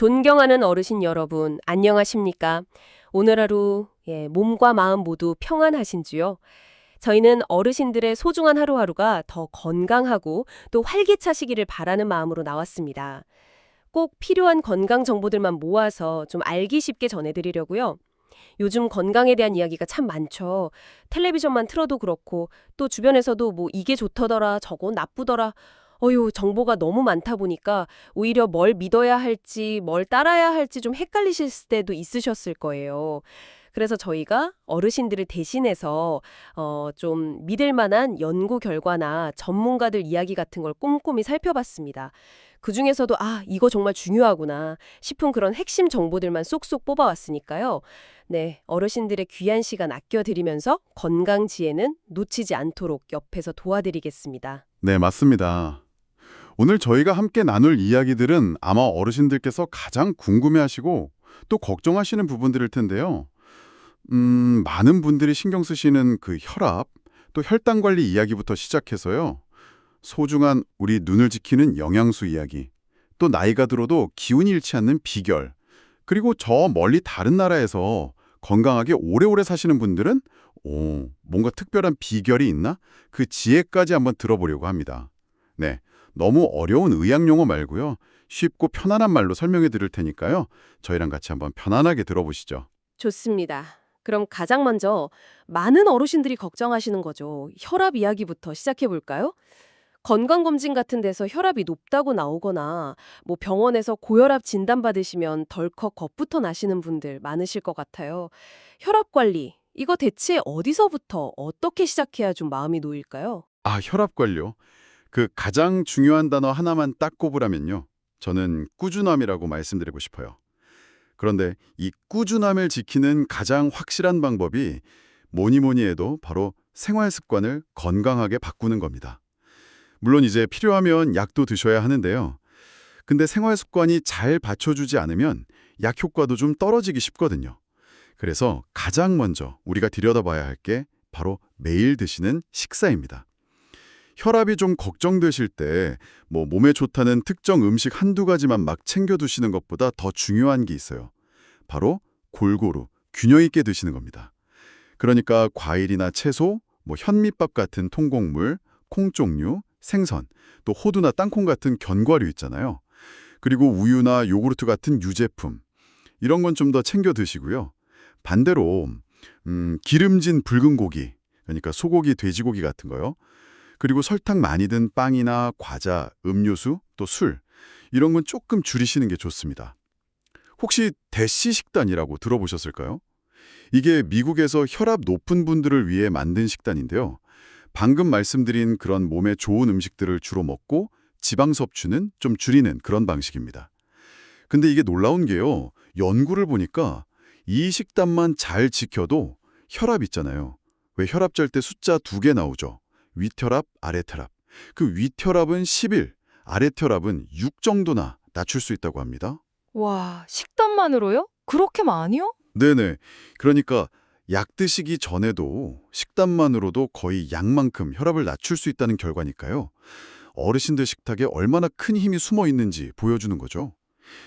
존경하는 어르신 여러분, 안녕하십니까? 오늘 하루 예, 몸과 마음 모두 평안하신지요? 저희는 어르신들의 소중한 하루하루가 더 건강하고 또 활기차시기를 바라는 마음으로 나왔습니다. 꼭 필요한 건강 정보들만 모아서 좀 알기 쉽게 전해드리려고요. 요즘 건강에 대한 이야기가 참 많죠. 텔레비전만 틀어도 그렇고 또 주변에서도 뭐 이게 좋다더라, 저건 나쁘더라. 어휴, 정보가 너무 많다 보니까 오히려 뭘 믿어야 할지, 뭘 따라야 할지 좀 헷갈리실 때도 있으셨을 거예요. 그래서 저희가 어르신들을 대신해서 어, 좀 믿을 만한 연구 결과나 전문가들 이야기 같은 걸 꼼꼼히 살펴봤습니다. 그 중에서도 아, 이거 정말 중요하구나 싶은 그런 핵심 정보들만 쏙쏙 뽑아왔으니까요. 네, 어르신들의 귀한 시간 아껴드리면서 건강 지혜는 놓치지 않도록 옆에서 도와드리겠습니다. 네, 맞습니다. 오늘 저희가 함께 나눌 이야기들은 아마 어르신들께서 가장 궁금해하시고 또 걱정하시는 부분들일 텐데요. 음, 많은 분들이 신경 쓰시는 그 혈압, 또 혈당 관리 이야기부터 시작해서요. 소중한 우리 눈을 지키는 영양소 이야기, 또 나이가 들어도 기운이 잃지 않는 비결, 그리고 저 멀리 다른 나라에서 건강하게 오래오래 사시는 분들은 오, 뭔가 특별한 비결이 있나? 그 지혜까지 한번 들어보려고 합니다. 네, 너무 어려운 의학 용어 말고요. 쉽고 편안한 말로 설명해 드릴 테니까요. 저희랑 같이 한번 편안하게 들어보시죠. 좋습니다. 그럼 가장 먼저 많은 어르신들이 걱정하시는 거죠. 혈압 이야기부터 시작해 볼까요? 건강검진 같은 데서 혈압이 높다고 나오거나 뭐 병원에서 고혈압 진단 받으시면 덜컥 겁부터 나시는 분들 많으실 것 같아요. 혈압 관리, 이거 대체 어디서부터 어떻게 시작해야 좀 마음이 놓일까요? 아, 혈압 관료. 그 가장 중요한 단어 하나만 딱 꼽으라면요. 저는 꾸준함이라고 말씀드리고 싶어요. 그런데 이 꾸준함을 지키는 가장 확실한 방법이 뭐니 뭐니 해도 바로 생활 습관을 건강하게 바꾸는 겁니다. 물론 이제 필요하면 약도 드셔야 하는데요. 근데 생활 습관이 잘 받쳐주지 않으면 약 효과도 좀 떨어지기 쉽거든요. 그래서 가장 먼저 우리가 들여다봐야 할 게 바로 매일 드시는 식사입니다. 혈압이 좀 걱정되실 때 뭐 몸에 좋다는 특정 음식 한두 가지만 막 챙겨 두시는 것보다 더 중요한 게 있어요. 바로 골고루 균형 있게 드시는 겁니다. 그러니까 과일이나 채소, 뭐 현미밥 같은 통곡물, 콩 종류, 생선, 또 호두나 땅콩 같은 견과류 있잖아요. 그리고 우유나 요구르트 같은 유제품, 이런 건 좀 더 챙겨 드시고요. 반대로 음, 기름진 붉은 고기, 그러니까 소고기, 돼지고기 같은 거요. 그리고 설탕 많이 든 빵이나 과자, 음료수, 또 술, 이런 건 조금 줄이시는 게 좋습니다. 혹시 대시 식단이라고 들어보셨을까요? 이게 미국에서 혈압 높은 분들을 위해 만든 식단인데요. 방금 말씀드린 그런 몸에 좋은 음식들을 주로 먹고 지방 섭취는 좀 줄이는 그런 방식입니다. 근데 이게 놀라운 게요. 연구를 보니까 이 식단만 잘 지켜도 혈압 있잖아요. 왜 혈압 짤때 숫자 두 개 나오죠. 윗혈압, 아랫혈압. 그 윗혈압은 11, 아랫혈압은 6 정도나 낮출 수 있다고 합니다. 와, 식단만으로요? 그렇게 많이요? 네네. 그러니까 약 드시기 전에도 식단만으로도 거의 약만큼 혈압을 낮출 수 있다는 결과니까요. 어르신들 식탁에 얼마나 큰 힘이 숨어 있는지 보여주는 거죠.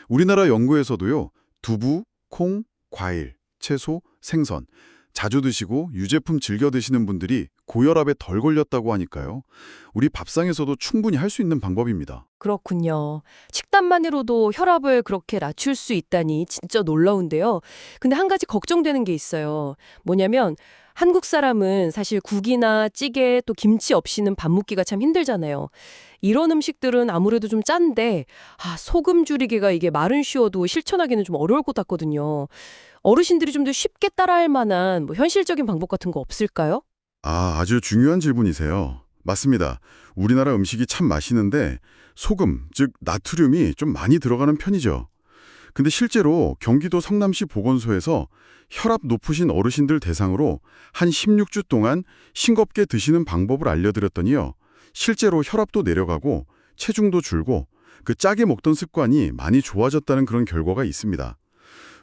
우리나라 연구에서도요. 두부, 콩, 과일, 채소, 생선 자주 드시고 유제품 즐겨 드시는 분들이 고혈압에 덜 걸렸다고 하니까요. 우리 밥상에서도 충분히 할 수 있는 방법입니다. 그렇군요. 식단만으로도 혈압을 그렇게 낮출 수 있다니 진짜 놀라운데요. 근데 한 가지 걱정되는 게 있어요. 뭐냐면 한국 사람은 사실 국이나 찌개 또 김치 없이는 밥 먹기가 참 힘들잖아요. 이런 음식들은 아무래도 좀 짠데 아, 소금 줄이기가 이게 말은 쉬워도 실천하기는 좀 어려울 것 같거든요. 어르신들이 좀 더 쉽게 따라할 만한 뭐 현실적인 방법 같은 거 없을까요? 아, 아주 중요한 질문이세요. 맞습니다. 우리나라 음식이 참 맛있는데 소금, 즉 나트륨이 좀 많이 들어가는 편이죠. 근데 실제로 경기도 성남시 보건소에서 혈압 높으신 어르신들 대상으로 한 16주 동안 싱겁게 드시는 방법을 알려드렸더니요. 실제로 혈압도 내려가고 체중도 줄고 그 짜게 먹던 습관이 많이 좋아졌다는 그런 결과가 있습니다.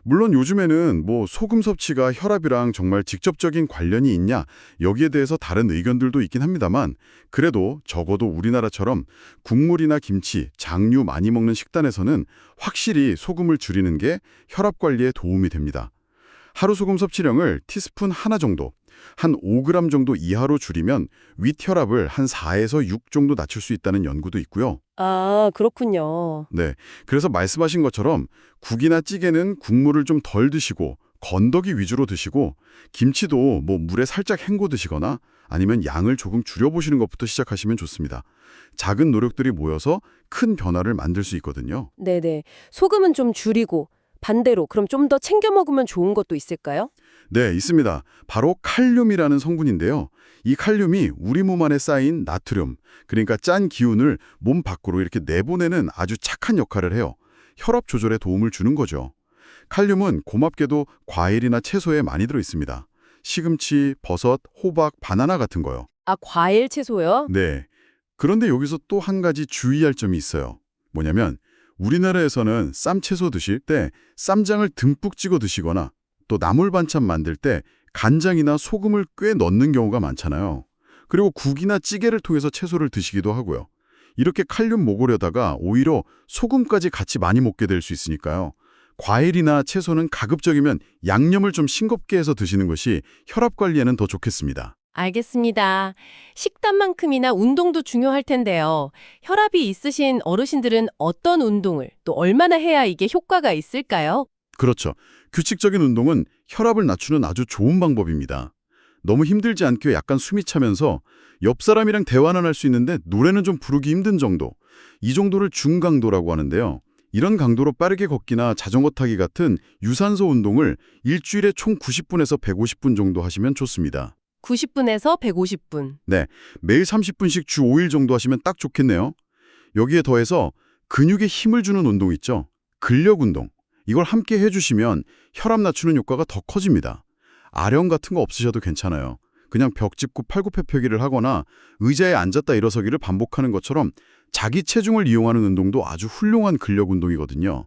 물론 요즘에는 뭐 소금 섭취가 혈압이랑 정말 직접적인 관련이 있냐 여기에 대해서 다른 의견들도 있긴 합니다만 그래도 적어도 우리나라처럼 국물이나 김치, 장류 많이 먹는 식단에서는 확실히 소금을 줄이는 게 혈압 관리에 도움이 됩니다. 하루 소금 섭취량을 티스푼 하나 정도, 한 5g 정도 이하로 줄이면 윗혈압을 한 4에서 6 정도 낮출 수 있다는 연구도 있고요. 아, 그렇군요. 네. 그래서 말씀하신 것처럼 국이나 찌개는 국물을 좀 덜 드시고 건더기 위주로 드시고 김치도 뭐 물에 살짝 헹궈 드시거나 아니면 양을 조금 줄여보시는 것부터 시작하시면 좋습니다. 작은 노력들이 모여서 큰 변화를 만들 수 있거든요. 네네. 소금은 좀 줄이고 반대로 그럼 좀 더 챙겨 먹으면 좋은 것도 있을까요? 네, 있습니다. 바로 칼륨이라는 성분인데요. 이 칼륨이 우리 몸 안에 쌓인 나트륨, 그러니까 짠 기운을 몸 밖으로 이렇게 내보내는 아주 착한 역할을 해요. 혈압 조절에 도움을 주는 거죠. 칼륨은 고맙게도 과일이나 채소에 많이 들어 있습니다. 시금치, 버섯, 호박, 바나나 같은 거요. 아, 과일 채소요? 네. 그런데 여기서 또 한 가지 주의할 점이 있어요. 뭐냐면 우리나라에서는 쌈 채소 드실 때 쌈장을 듬뿍 찍어 드시거나 또 나물 반찬 만들 때 간장이나 소금을 꽤 넣는 경우가 많잖아요. 그리고 국이나 찌개를 통해서 채소를 드시기도 하고요. 이렇게 칼륨 먹으려다가 오히려 소금까지 같이 많이 먹게 될 수 있으니까요. 과일이나 채소는 가급적이면 양념을 좀 싱겁게 해서 드시는 것이 혈압 관리에는 더 좋겠습니다. 알겠습니다. 식단만큼이나 운동도 중요할 텐데요. 혈압이 있으신 어르신들은 어떤 운동을 또 얼마나 해야 이게 효과가 있을까요? 그렇죠. 규칙적인 운동은 혈압을 낮추는 아주 좋은 방법입니다. 너무 힘들지 않게 약간 숨이 차면서 옆 사람이랑 대화는 할 수 있는데 노래는 좀 부르기 힘든 정도. 이 정도를 중강도라고 하는데요. 이런 강도로 빠르게 걷기나 자전거 타기 같은 유산소 운동을 일주일에 총 90분에서 150분 정도 하시면 좋습니다. 90분에서 150분. 매일 30분씩 주 5일 정도 하시면 딱 좋겠네요. 여기에 더해서 근육에 힘을 주는 운동 있죠. 근력 운동. 이걸 함께 해주시면 혈압 낮추는 효과가 더 커집니다. 아령 같은 거 없으셔도 괜찮아요. 그냥 벽 짚고 팔굽혀펴기를 하거나 의자에 앉았다 일어서기를 반복하는 것처럼 자기 체중을 이용하는 운동도 아주 훌륭한 근력 운동이거든요.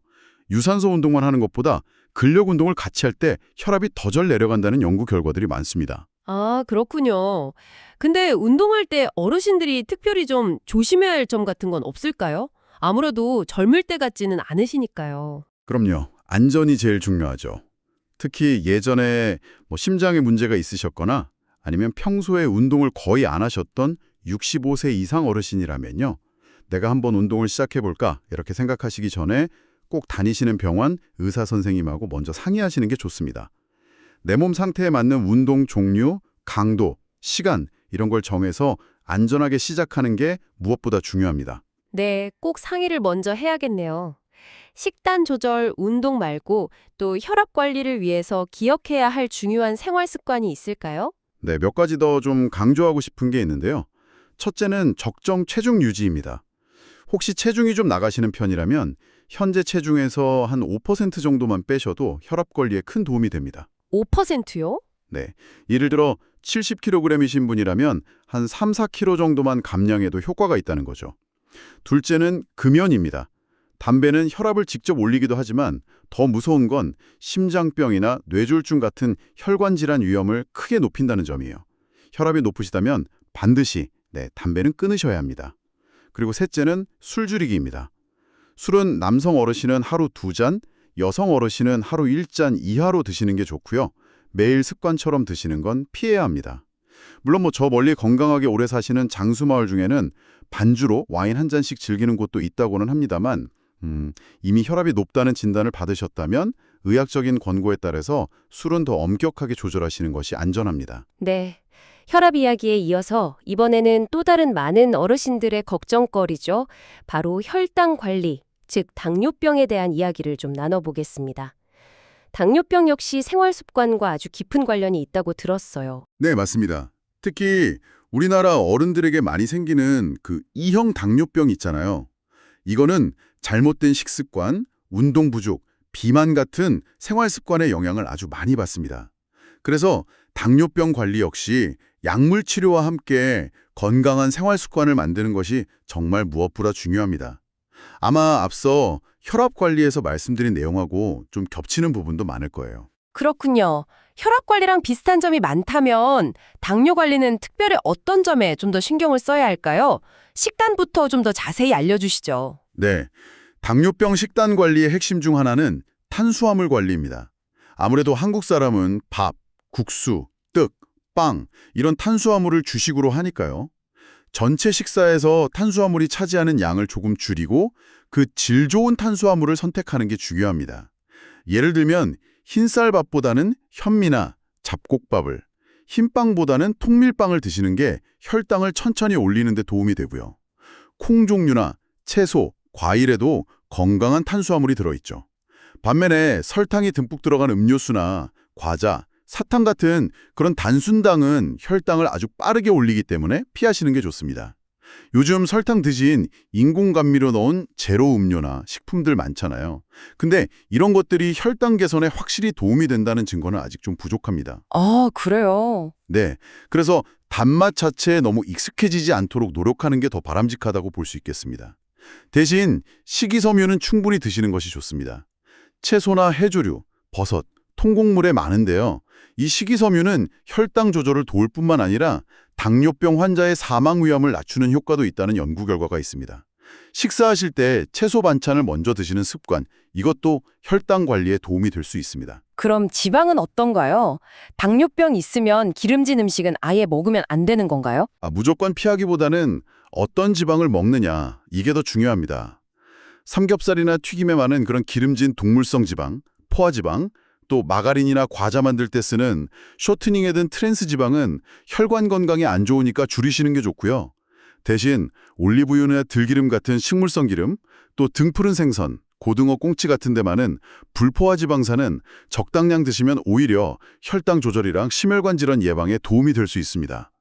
유산소 운동만 하는 것보다 근력 운동을 같이 할 때 혈압이 더 잘 내려간다는 연구 결과들이 많습니다. 아, 그렇군요. 근데 운동할 때 어르신들이 특별히 좀 조심해야 할 점 같은 건 없을까요? 아무래도 젊을 때 같지는 않으시니까요. 그럼요. 안전이 제일 중요하죠. 특히 예전에 뭐 심장에 문제가 있으셨거나 아니면 평소에 운동을 거의 안 하셨던 65세 이상 어르신이라면요. 내가 한번 운동을 시작해볼까 이렇게 생각하시기 전에 꼭 다니시는 병원 의사 선생님하고 먼저 상의하시는 게 좋습니다. 내 몸 상태에 맞는 운동 종류, 강도, 시간 이런 걸 정해서 안전하게 시작하는 게 무엇보다 중요합니다. 네, 꼭 상의를 먼저 해야겠네요. 식단 조절, 운동 말고 또 혈압 관리를 위해서 기억해야 할 중요한 생활 습관이 있을까요? 네, 몇 가지 더 좀 강조하고 싶은 게 있는데요. 첫째는 적정 체중 유지입니다. 혹시 체중이 좀 나가시는 편이라면 현재 체중에서 한 5% 정도만 빼셔도 혈압 관리에 큰 도움이 됩니다. 5%요? 네. 예를 들어 70kg이신 분이라면 한 3, 4kg 정도만 감량해도 효과가 있다는 거죠. 둘째는 금연입니다. 담배는 혈압을 직접 올리기도 하지만 더 무서운 건 심장병이나 뇌졸중 같은 혈관 질환 위험을 크게 높인다는 점이에요. 혈압이 높으시다면 반드시 네, 담배는 끊으셔야 합니다. 그리고 셋째는 술 줄이기입니다. 술은 남성 어르신은 하루 두 잔, 여성 어르신은 하루 1잔 이하로 드시는 게 좋고요. 매일 습관처럼 드시는 건 피해야 합니다. 물론 뭐 저 멀리 건강하게 오래 사시는 장수마을 중에는 반주로 와인 한 잔씩 즐기는 곳도 있다고는 합니다만 음, 이미 혈압이 높다는 진단을 받으셨다면 의학적인 권고에 따라서 술은 더 엄격하게 조절하시는 것이 안전합니다. 네. 혈압 이야기에 이어서 이번에는 또 다른 많은 어르신들의 걱정거리죠. 바로 혈당 관리, 즉 당뇨병에 대한 이야기를 좀 나눠보겠습니다. 당뇨병 역시 생활 습관과 아주 깊은 관련이 있다고 들었어요. 네, 맞습니다. 특히 우리나라 어른들에게 많이 생기는 그 E형 당뇨병 있잖아요. 이거는 잘못된 식습관, 운동 부족, 비만 같은 생활 습관의 영향을 아주 많이 받습니다. 그래서 당뇨병 관리 역시 약물 치료와 함께 건강한 생활 습관을 만드는 것이 정말 무엇보다 중요합니다. 아마 앞서 혈압 관리에서 말씀드린 내용하고 좀 겹치는 부분도 많을 거예요. 그렇군요. 혈압 관리랑 비슷한 점이 많다면 당뇨 관리는 특별히 어떤 점에 좀 더 신경을 써야 할까요? 식단부터 좀 더 자세히 알려주시죠. 네. 당뇨병 식단 관리의 핵심 중 하나는 탄수화물 관리입니다. 아무래도 한국 사람은 밥, 국수, 떡, 빵 이런 탄수화물을 주식으로 하니까요. 전체 식사에서 탄수화물이 차지하는 양을 조금 줄이고 그 질 좋은 탄수화물을 선택하는 게 중요합니다. 예를 들면 흰쌀밥보다는 현미나 잡곡밥을, 흰빵보다는 통밀빵을 드시는 게 혈당을 천천히 올리는 데 도움이 되고요. 콩 종류나 채소, 과일에도 건강한 탄수화물이 들어있죠. 반면에 설탕이 듬뿍 들어간 음료수나 과자, 사탕 같은 그런 단순당은 혈당을 아주 빠르게 올리기 때문에 피하시는 게 좋습니다. 요즘 설탕 대신 인공감미료 넣은 제로 음료나 식품들 많잖아요. 근데 이런 것들이 혈당 개선에 확실히 도움이 된다는 증거는 아직 좀 부족합니다. 아, 그래요. 네, 그래서 단맛 자체에 너무 익숙해지지 않도록 노력하는 게 더 바람직하다고 볼 수 있겠습니다. 대신 식이섬유는 충분히 드시는 것이 좋습니다. 채소나 해조류, 버섯, 통곡물에 많은데요. 이 식이섬유는 혈당 조절을 도울 뿐만 아니라 당뇨병 환자의 사망 위험을 낮추는 효과도 있다는 연구 결과가 있습니다. 식사하실 때 채소 반찬을 먼저 드시는 습관, 이것도 혈당 관리에 도움이 될 수 있습니다. 그럼 지방은 어떤가요? 당뇨병 있으면 기름진 음식은 아예 먹으면 안 되는 건가요? 아, 무조건 피하기보다는 어떤 지방을 먹느냐, 이게 더 중요합니다. 삼겹살이나 튀김에 많은 그런 기름진 동물성 지방, 포화지방, 또 마가린이나 과자 만들 때 쓰는 쇼트닝에 든 트랜스 지방은 혈관 건강에 안 좋으니까 줄이시는 게 좋고요. 대신 올리브유나 들기름 같은 식물성 기름, 또 등푸른 생선, 고등어 꽁치 같은 데 많은 불포화 지방산은 적당량 드시면 오히려 혈당 조절이랑 심혈관 질환 예방에 도움이 될 수 있습니다.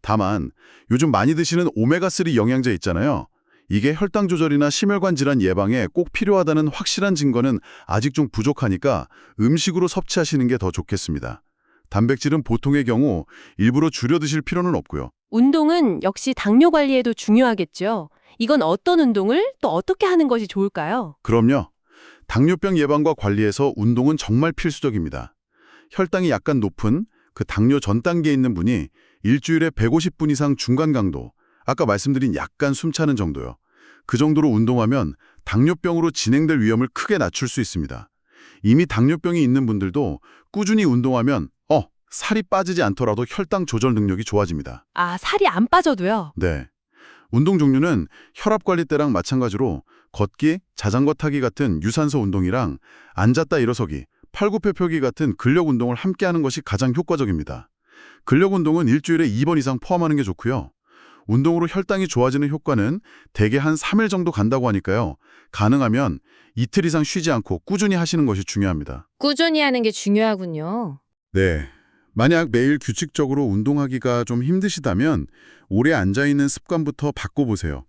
다만 요즘 많이 드시는 오메가3 영양제 있잖아요. 이게 혈당 조절이나 심혈관 질환 예방에 꼭 필요하다는 확실한 증거는 아직 좀 부족하니까 음식으로 섭취하시는 게 더 좋겠습니다. 단백질은 보통의 경우 일부러 줄여 드실 필요는 없고요. 운동은 역시 당뇨 관리에도 중요하겠죠. 이건 어떤 운동을 또 어떻게 하는 것이 좋을까요? 그럼요. 당뇨병 예방과 관리에서 운동은 정말 필수적입니다. 혈당이 약간 높은 그 당뇨 전 단계에 있는 분이 일주일에 150분 이상 중간 강도, 아까 말씀드린 약간 숨차는 정도요. 그 정도로 운동하면 당뇨병으로 진행될 위험을 크게 낮출 수 있습니다. 이미 당뇨병이 있는 분들도 꾸준히 운동하면 어, 살이 빠지지 않더라도 혈당 조절 능력이 좋아집니다. 아, 살이 안 빠져도요. 네. 운동 종류는 혈압 관리 때랑 마찬가지로 걷기, 자전거 타기 같은 유산소 운동이랑 앉았다 일어서기, 팔굽혀펴기 같은 근력 운동을 함께 하는 것이 가장 효과적입니다. 근력 운동은 일주일에 2번 이상 포함하는 게 좋고요. 운동으로 혈당이 좋아지는 효과는 대개 한 3일 정도 간다고 하니까요. 가능하면 이틀 이상 쉬지 않고 꾸준히 하시는 것이 중요합니다. 꾸준히 하는 게 중요하군요. 네. 만약 매일 규칙적으로 운동하기가 좀 힘드시다면 오래 앉아있는 습관부터 바꿔보세요.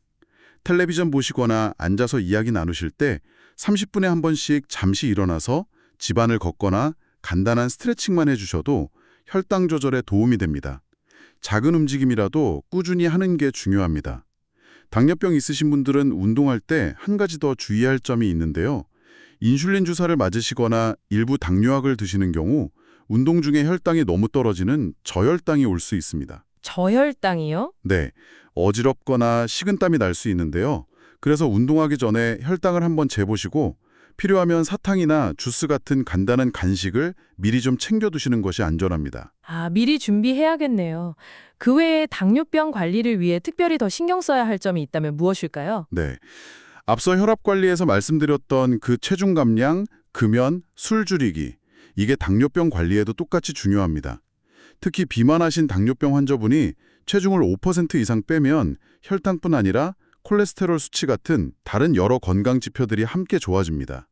텔레비전 보시거나 앉아서 이야기 나누실 때 30분에 한 번씩 잠시 일어나서 집안을 걷거나 간단한 스트레칭만 해주셔도 혈당 조절에 도움이 됩니다. 작은 움직임이라도 꾸준히 하는 게 중요합니다. 당뇨병 있으신 분들은 운동할 때 한 가지 더 주의할 점이 있는데요. 인슐린 주사를 맞으시거나 일부 당뇨약을 드시는 경우 운동 중에 혈당이 너무 떨어지는 저혈당이 올 수 있습니다. 저혈당이요? 네, 어지럽거나 식은땀이 날 수 있는데요. 그래서 운동하기 전에 혈당을 한번 재보시고 필요하면 사탕이나 주스 같은 간단한 간식을 미리 좀 챙겨두시는 것이 안전합니다. 아, 미리 준비해야겠네요. 그 외에 당뇨병 관리를 위해 특별히 더 신경 써야 할 점이 있다면 무엇일까요? 네. 앞서 혈압 관리에서 말씀드렸던 그 체중 감량, 금연, 술 줄이기 이게 당뇨병 관리에도 똑같이 중요합니다. 특히 비만하신 당뇨병 환자분이 체중을 5% 이상 빼면 혈당뿐 아니라 콜레스테롤 수치 같은 다른 여러 건강 지표들이 함께 좋아집니다.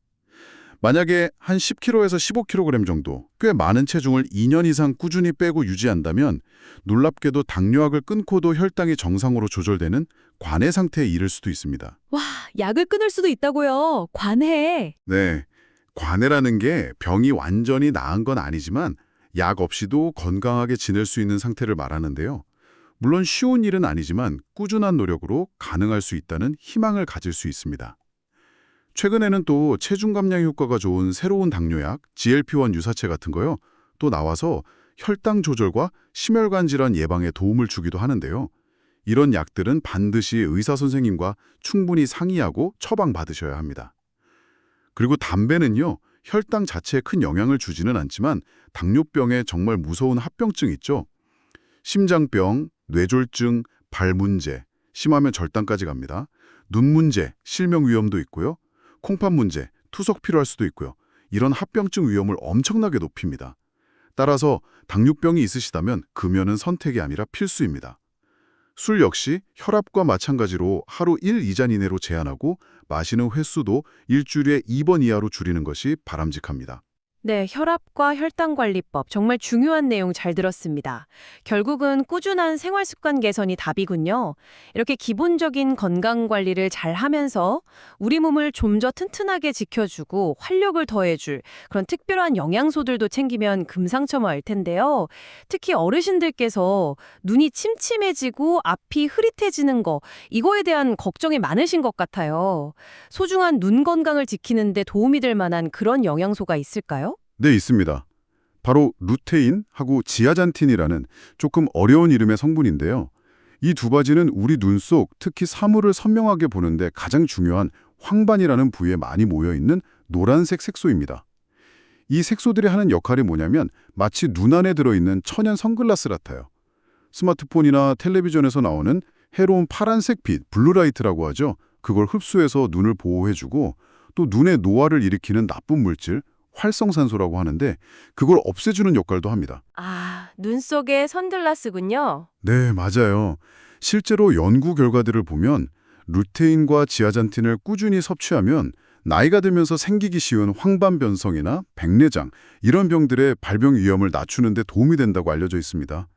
만약에 한 10kg에서 15kg 정도 꽤 많은 체중을 2년 이상 꾸준히 빼고 유지한다면 놀랍게도 당뇨약을 끊고도 혈당이 정상으로 조절되는 관해 상태에 이를 수도 있습니다. 와, 약을 끊을 수도 있다고요. 관해. 네. 관해라는 게 병이 완전히 나은 건 아니지만 약 없이도 건강하게 지낼 수 있는 상태를 말하는데요. 물론 쉬운 일은 아니지만 꾸준한 노력으로 가능할 수 있다는 희망을 가질 수 있습니다. 최근에는 또 체중 감량 효과가 좋은 새로운 당뇨약, GLP-1 유사체 같은 거요. 또 나와서 혈당 조절과 심혈관 질환 예방에 도움을 주기도 하는데요. 이런 약들은 반드시 의사 선생님과 충분히 상의하고 처방받으셔야 합니다. 그리고 담배는요. 혈당 자체에 큰 영향을 주지는 않지만 당뇨병에 정말 무서운 합병증 있죠. 심장병, 뇌졸중, 발 문제, 심하면 절단까지 갑니다. 눈 문제, 실명 위험도 있고요. 콩팥 문제, 투석 필요할 수도 있고요. 이런 합병증 위험을 엄청나게 높입니다. 따라서 당뇨병이 있으시다면 금연은 선택이 아니라 필수입니다. 술 역시 혈압과 마찬가지로 하루 1, 2잔 이내로 제한하고 마시는 횟수도 일주일에 2번 이하로 줄이는 것이 바람직합니다. 네, 혈압과 혈당 관리법 정말 중요한 내용 잘 들었습니다. 결국은 꾸준한 생활 습관 개선이 답이군요. 이렇게 기본적인 건강 관리를 잘 하면서 우리 몸을 좀 더 튼튼하게 지켜주고 활력을 더해줄 그런 특별한 영양소들도 챙기면 금상첨화일 텐데요. 특히 어르신들께서 눈이 침침해지고 앞이 흐릿해지는 거 이거에 대한 걱정이 많으신 것 같아요. 소중한 눈 건강을 지키는 데 도움이 될 만한 그런 영양소가 있을까요? 네, 있습니다. 바로 루테인하고 지아잔틴이라는 조금 어려운 이름의 성분인데요. 이 두 가지는 우리 눈 속 특히 사물을 선명하게 보는데 가장 중요한 황반이라는 부위에 많이 모여있는 노란색 색소입니다. 이 색소들이 하는 역할이 뭐냐면 마치 눈 안에 들어있는 천연 선글라스 같아요. 스마트폰이나 텔레비전에서 나오는 해로운 파란색 빛, 블루라이트라고 하죠. 그걸 흡수해서 눈을 보호해주고 또 눈의 노화를 일으키는 나쁜 물질, 활성산소라고 하는데 그걸 없애주는 역할도 합니다. 아, 눈 속에 선글라스군요. 네, 맞아요. 실제로 연구 결과들을 보면 루테인과 지아잔틴을 꾸준히 섭취하면 나이가 들면서 생기기 쉬운 황반변성이나 백내장 이런 병들의 발병 위험을 낮추는 데 도움이 된다고 알려져 있습니다.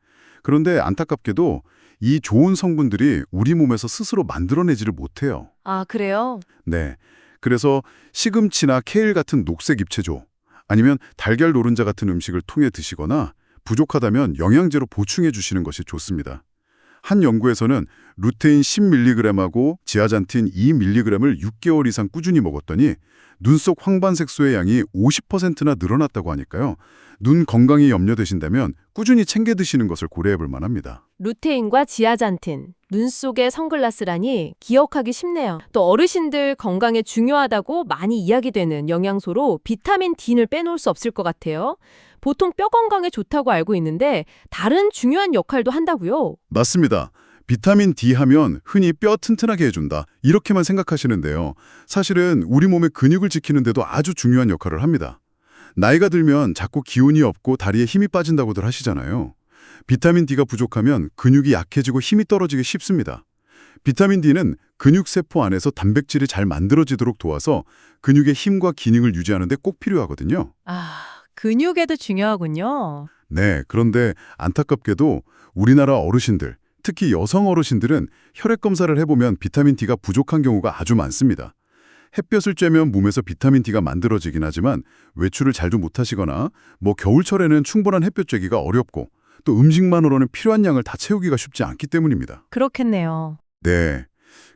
그런데 안타깝게도 이 좋은 성분들이 우리 몸에서 스스로 만들어내지를 못해요. 아, 그래요? 네. 그래서 시금치나 케일 같은 녹색 잎채조 아니면 달걀 노른자 같은 음식을 통해 드시거나 부족하다면 영양제로 보충해 주시는 것이 좋습니다. 한 연구에서는 루테인 10mg하고 지아잔틴 2mg을 6개월 이상 꾸준히 먹었더니 눈 속 황반색소의 양이 50%나 늘어났다고 하니까요. 눈 건강이 염려되신다면 꾸준히 챙겨 드시는 것을 고려해 볼 만합니다. 루테인과 지아잔틴, 눈 속의 선글라스라니 기억하기 쉽네요. 또 어르신들 건강에 중요하다고 많이 이야기되는 영양소로 비타민 D를 빼놓을 수 없을 것 같아요. 보통 뼈 건강에 좋다고 알고 있는데 다른 중요한 역할도 한다고요? 맞습니다. 비타민 D 하면 흔히 뼈 튼튼하게 해준다. 이렇게만 생각하시는데요. 사실은 우리 몸의 근육을 지키는 데도 아주 중요한 역할을 합니다. 나이가 들면 자꾸 기운이 없고 다리에 힘이 빠진다고들 하시잖아요. 비타민 D가 부족하면 근육이 약해지고 힘이 떨어지기 쉽습니다. 비타민 D는 근육세포 안에서 단백질이 잘 만들어지도록 도와서 근육의 힘과 기능을 유지하는 데 꼭 필요하거든요. 아, 근육에도 중요하군요. 네, 그런데 안타깝게도 우리나라 어르신들, 특히 여성 어르신들은 혈액 검사를 해보면 비타민 D가 부족한 경우가 아주 많습니다. 햇볕을 쬐면 몸에서 비타민 D가 만들어지긴 하지만 외출을 잘도 못하시거나 뭐 겨울철에는 충분한 햇볕 쬐기가 어렵고 또 음식만으로는 필요한 양을 다 채우기가 쉽지 않기 때문입니다. 그렇겠네요. 네.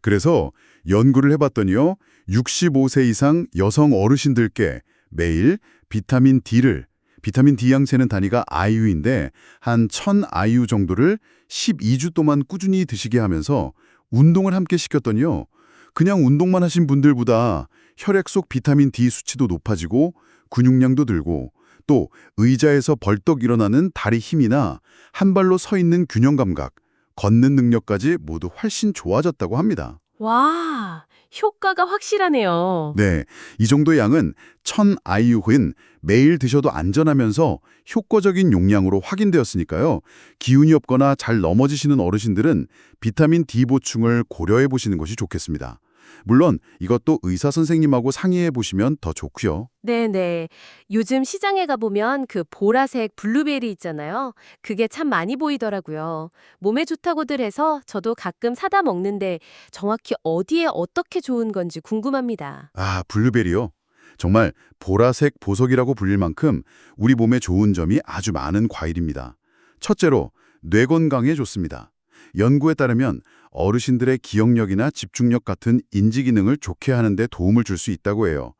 그래서 연구를 해봤더니요. 65세 이상 여성 어르신들께 매일 비타민 D를 비타민 D 양 세는 단위가 IU인데 한 1000 IU 정도를 12주 동안 꾸준히 드시게 하면서 운동을 함께 시켰더니요. 그냥 운동만 하신 분들보다 혈액 속 비타민 D 수치도 높아지고 근육량도 늘고 또 의자에서 벌떡 일어나는 다리 힘이나 한 발로 서 있는 균형 감각, 걷는 능력까지 모두 훨씬 좋아졌다고 합니다. 와, 효과가 확실하네요. 네, 이 정도의 양은 1000 IU인 매일 드셔도 안전하면서 효과적인 용량으로 확인되었으니까요. 기운이 없거나 잘 넘어지시는 어르신들은 비타민 D 보충을 고려해 보시는 것이 좋겠습니다. 물론 이것도 의사 선생님하고 상의해 보시면 더 좋고요. 네네. 요즘 시장에 가보면 그 보라색 블루베리 있잖아요. 그게 참 많이 보이더라고요. 몸에 좋다고들 해서 저도 가끔 사다 먹는데 정확히 어디에 어떻게 좋은 건지 궁금합니다. 아, 블루베리요? 정말 보라색 보석이라고 불릴 만큼 우리 몸에 좋은 점이 아주 많은 과일입니다. 첫째로 뇌 건강에 좋습니다. 연구에 따르면 어르신들의 기억력이나 집중력 같은 인지 기능을 좋게 하는 데 도움을 줄 수 있다고 해요.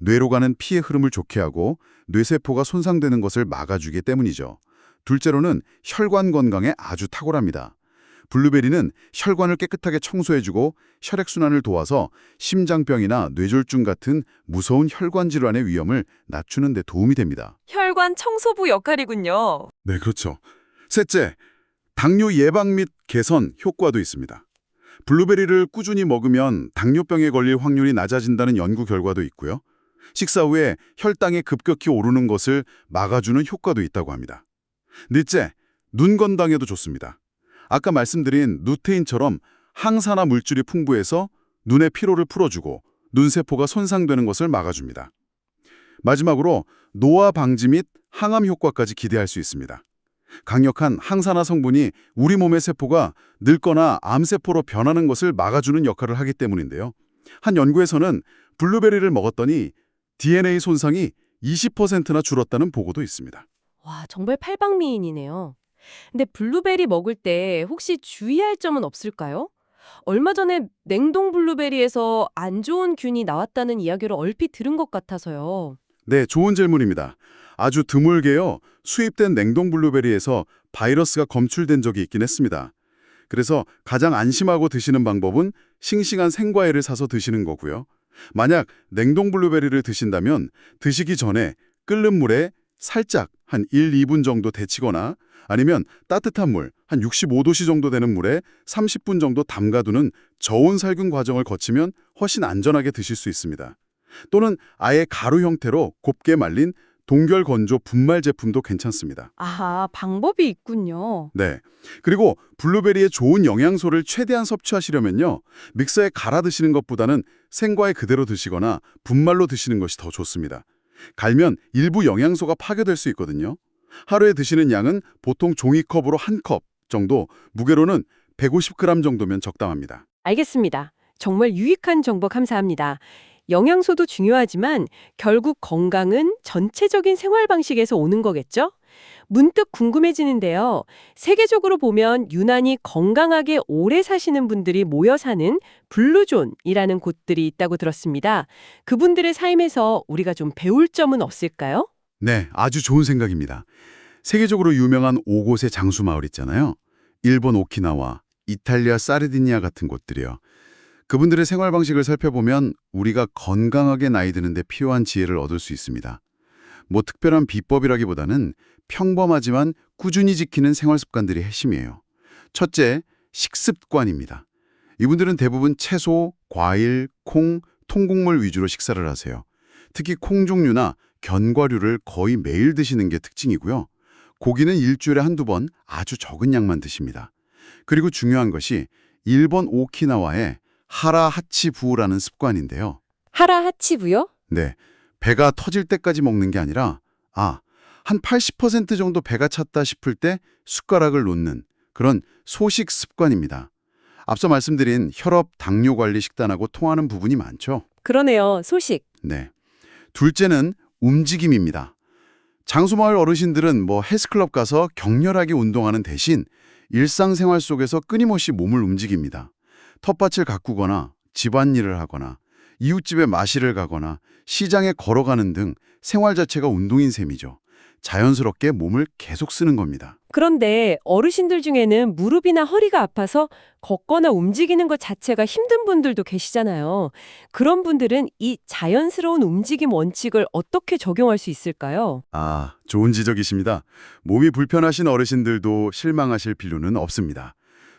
뇌로 가는 피의 흐름을 좋게 하고 뇌세포가 손상되는 것을 막아주기 때문이죠. 둘째로는 혈관 건강에 아주 탁월합니다. 블루베리는 혈관을 깨끗하게 청소해주고 혈액순환을 도와서 심장병이나 뇌졸중 같은 무서운 혈관 질환의 위험을 낮추는 데 도움이 됩니다. 혈관 청소부 역할이군요. 네, 그렇죠. 셋째, 당뇨 예방 및 개선 효과도 있습니다. 블루베리를 꾸준히 먹으면 당뇨병에 걸릴 확률이 낮아진다는 연구 결과도 있고요. 식사 후에 혈당이 급격히 오르는 것을 막아주는 효과도 있다고 합니다. 넷째, 눈 건강에도 좋습니다. 아까 말씀드린 루테인처럼 항산화 물질이 풍부해서 눈의 피로를 풀어주고 눈세포가 손상되는 것을 막아줍니다. 마지막으로 노화 방지 및 항암 효과까지 기대할 수 있습니다. 강력한 항산화 성분이 우리 몸의 세포가 늙거나 암세포로 변하는 것을 막아주는 역할을 하기 때문인데요. 한 연구에서는 블루베리를 먹었더니 DNA 손상이 20%나 줄었다는 보고도 있습니다. 와, 정말 팔방미인이네요. 근데 블루베리 먹을 때 혹시 주의할 점은 없을까요? 얼마 전에 냉동 블루베리에서 안 좋은 균이 나왔다는 이야기를 얼핏 들은 것 같아서요. 네, 좋은 질문입니다. 아주 드물게요. 수입된 냉동 블루베리에서 바이러스가 검출된 적이 있긴 했습니다. 그래서 가장 안심하고 드시는 방법은 싱싱한 생과일을 사서 드시는 거고요. 만약 냉동 블루베리를 드신다면 드시기 전에 끓는 물에 살짝 한 1, 2분 정도 데치거나 아니면 따뜻한 물, 한 65도씨 정도 되는 물에 30분 정도 담가두는 저온 살균 과정을 거치면 훨씬 안전하게 드실 수 있습니다. 또는 아예 가루 형태로 곱게 말린 동결 건조 분말 제품도 괜찮습니다. 아하, 방법이 있군요. 네. 그리고 블루베리의 좋은 영양소를 최대한 섭취하시려면요. 믹서에 갈아 드시는 것보다는 생과에 그대로 드시거나 분말로 드시는 것이 더 좋습니다. 갈면 일부 영양소가 파괴될 수 있거든요. 하루에 드시는 양은 보통 종이컵으로 한 컵 정도, 무게로는 150g 정도면 적당합니다. 알겠습니다. 정말 유익한 정보 감사합니다. 영양소도 중요하지만 결국 건강은 전체적인 생활 방식에서 오는 거겠죠? 문득 궁금해지는데요. 세계적으로 보면 유난히 건강하게 오래 사시는 분들이 모여 사는 블루존이라는 곳들이 있다고 들었습니다. 그분들의 삶에서 우리가 좀 배울 점은 없을까요? 네, 아주 좋은 생각입니다. 세계적으로 유명한 오곳의 장수 마을 있잖아요. 일본 오키나와, 이탈리아 사르디니아 같은 곳들이요. 그분들의 생활 방식을 살펴보면 우리가 건강하게 나이 드는데 필요한 지혜를 얻을 수 있습니다. 뭐 특별한 비법이라기보다는 평범하지만 꾸준히 지키는 생활 습관들이 핵심이에요. 첫째, 식습관입니다. 이분들은 대부분 채소, 과일, 콩, 통곡물 위주로 식사를 하세요. 특히 콩 종류나 견과류를 거의 매일 드시는 게 특징이고요. 고기는 일주일에 한두 번 아주 적은 양만 드십니다. 그리고 중요한 것이 일본 오키나와의 하라 하치 부라는 습관인데요. 하라 하치부요? 네, 배가 터질 때까지 먹는 게 아니라 아, 한 80% 정도 배가 찼다 싶을 때 숟가락을 놓는 그런 소식 습관입니다. 앞서 말씀드린 혈압, 당뇨 관리 식단하고 통하는 부분이 많죠. 그러네요. 소식. 네. 둘째는 움직임입니다. 장수마을 어르신들은 뭐 헬스클럽 가서 격렬하게 운동하는 대신 일상생활 속에서 끊임없이 몸을 움직입니다. 텃밭을 가꾸거나 집안일을 하거나 이웃집에 마시를 가거나 시장에 걸어가는 등 생활 자체가 운동인 셈이죠. 자연스럽게 몸을 계속 쓰는 겁니다. 그런데 어르신들 중에는 무릎이나 허리가 아파서 걷거나 움직이는 것 자체가 힘든 분들도 계시잖아요. 그런 분들은 이 자연스러운 움직임 원칙을 어떻게 적용할 수 있을까요? 아, 좋은 지적이십니다. 몸이 불편하신 어르신들도 실망하실 필요는 없습니다.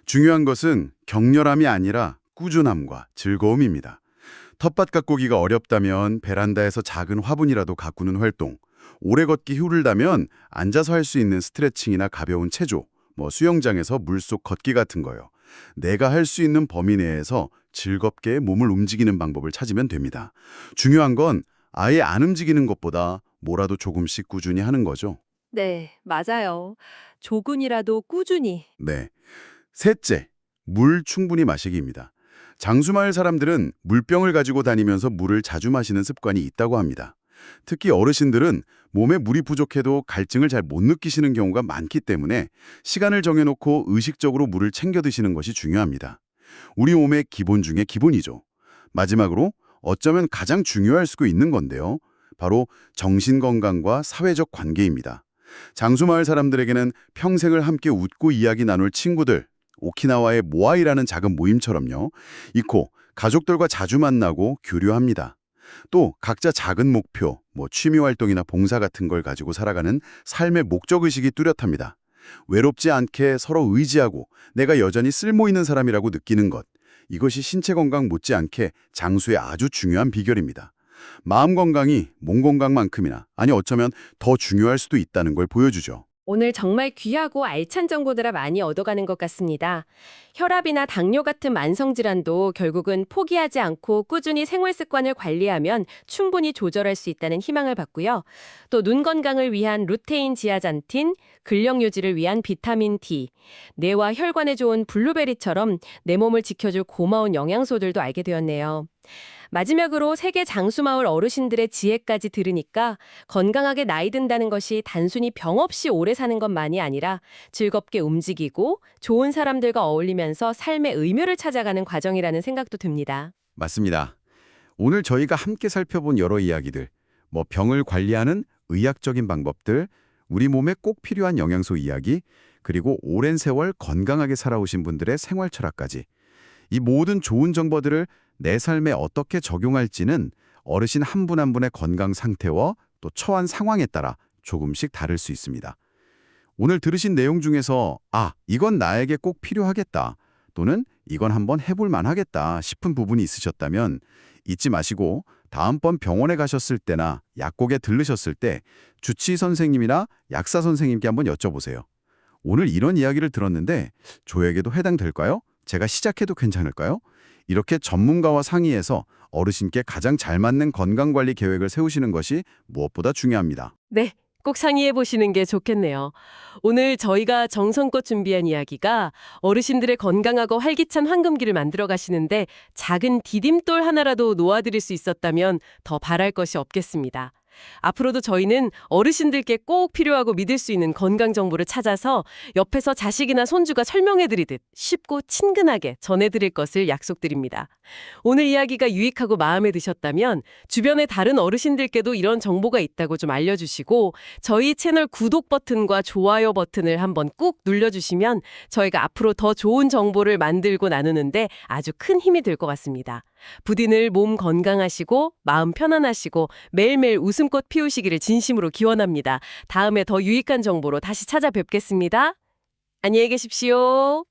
중요한 것은 격렬함이 아니라 꾸준함과 즐거움입니다. 텃밭 가꾸기가 어렵다면 베란다에서 작은 화분이라도 가꾸는 활동, 오래 걷기 휴를다면 앉아서 할 수 있는 스트레칭이나 가벼운 체조, 뭐 수영장에서 물속 걷기 같은 거요. 내가 할 수 있는 범위 내에서 즐겁게 몸을 움직이는 방법을 찾으면 됩니다. 중요한 건 아예 안 움직이는 것보다 뭐라도 조금씩 꾸준히 하는 거죠. 네, 맞아요. 조금이라도 꾸준히. 네. 셋째, 물 충분히 마시기입니다. 장수마을 사람들은 물병을 가지고 다니면서 물을 자주 마시는 습관이 있다고 합니다. 특히 어르신들은 몸에 물이 부족해도 갈증을 잘 못 느끼시는 경우가 많기 때문에 시간을 정해놓고 의식적으로 물을 챙겨 드시는 것이 중요합니다. 우리 몸의 기본 중에 기본이죠. 마지막으로 어쩌면 가장 중요할 수도 있는 건데요. 바로 정신건강과 사회적 관계입니다. 장수마을 사람들에게는 평생을 함께 웃고 이야기 나눌 친구들, 오키나와의 모아이라는 작은 모임처럼요. 이코 가족들과 자주 만나고 교류합니다. 또 각자 작은 목표, 뭐 취미 활동이나 봉사 같은 걸 가지고 살아가는 삶의 목적의식이 뚜렷합니다. 외롭지 않게 서로 의지하고 내가 여전히 쓸모 있는 사람이라고 느끼는 것. 이것이 신체 건강 못지않게 장수의 아주 중요한 비결입니다. 마음 건강이 몸 건강만큼이나 아니 어쩌면 더 중요할 수도 있다는 걸 보여주죠. 오늘 정말 귀하고 알찬 정보들을 많이 얻어가는 것 같습니다. 혈압이나 당뇨 같은 만성 질환도 결국은 포기하지 않고 꾸준히 생활 습관을 관리하면 충분히 조절할 수 있다는 희망을 받고요. 또 눈 건강을 위한 루테인 지아잔틴, 근력 유지를 위한 비타민 D, 뇌와 혈관에 좋은 블루베리처럼 내 몸을 지켜줄 고마운 영양소들도 알게 되었네요. 마지막으로 세계 장수마을 어르신들의 지혜까지 들으니까 건강하게 나이 든다는 것이 단순히 병 없이 오래 사는 것만이 아니라 즐겁게 움직이고 좋은 사람들과 어울리면서 삶의 의미를 찾아가는 과정이라는 생각도 듭니다. 맞습니다. 오늘 저희가 함께 살펴본 여러 이야기들, 뭐 병을 관리하는 의학적인 방법들, 우리 몸에 꼭 필요한 영양소 이야기, 그리고 오랜 세월 건강하게 살아오신 분들의 생활 철학까지 이 모든 좋은 정보들을 내 삶에 어떻게 적용할지는 어르신 한분한 분의 건강 상태와 또 처한 상황에 따라 조금씩 다를 수 있습니다. 오늘 들으신 내용 중에서 아, 이건 나에게 꼭 필요하겠다 또는 이건 한번 해볼 만하겠다 싶은 부분이 있으셨다면 잊지 마시고 다음번 병원에 가셨을 때나 약국에 들르셨을 때 주치 선생님이나 약사 선생님께 한번 여쭤보세요. 오늘 이런 이야기를 들었는데 저에게도 해당될까요? 제가 시작해도 괜찮을까요? 이렇게 전문가와 상의해서 어르신께 가장 잘 맞는 건강관리 계획을 세우시는 것이 무엇보다 중요합니다. 네, 꼭 상의해 보시는 게 좋겠네요. 오늘 저희가 정성껏 준비한 이야기가 어르신들의 건강하고 활기찬 황금기를 만들어 가시는데 작은 디딤돌 하나라도 놓아드릴 수 있었다면 더 바랄 것이 없겠습니다. 앞으로도 저희는 어르신들께 꼭 필요하고 믿을 수 있는 건강 정보를 찾아서 옆에서 자식이나 손주가 설명해 드리듯 쉽고 친근하게 전해 드릴 것을 약속드립니다. 오늘 이야기가 유익하고 마음에 드셨다면 주변의 다른 어르신들께도 이런 정보가 있다고 좀 알려주시고 저희 채널 구독 버튼과 좋아요 버튼을 한번 꾹 눌러주시면 저희가 앞으로 더 좋은 정보를 만들고 나누는데 아주 큰 힘이 될 것 같습니다. 부디 늘 몸 건강하시고 마음 편안하시고 매일매일 웃음꽃 피우시기를 진심으로 기원합니다. 다음에 더 유익한 정보로 다시 찾아뵙겠습니다. 안녕히 계십시오.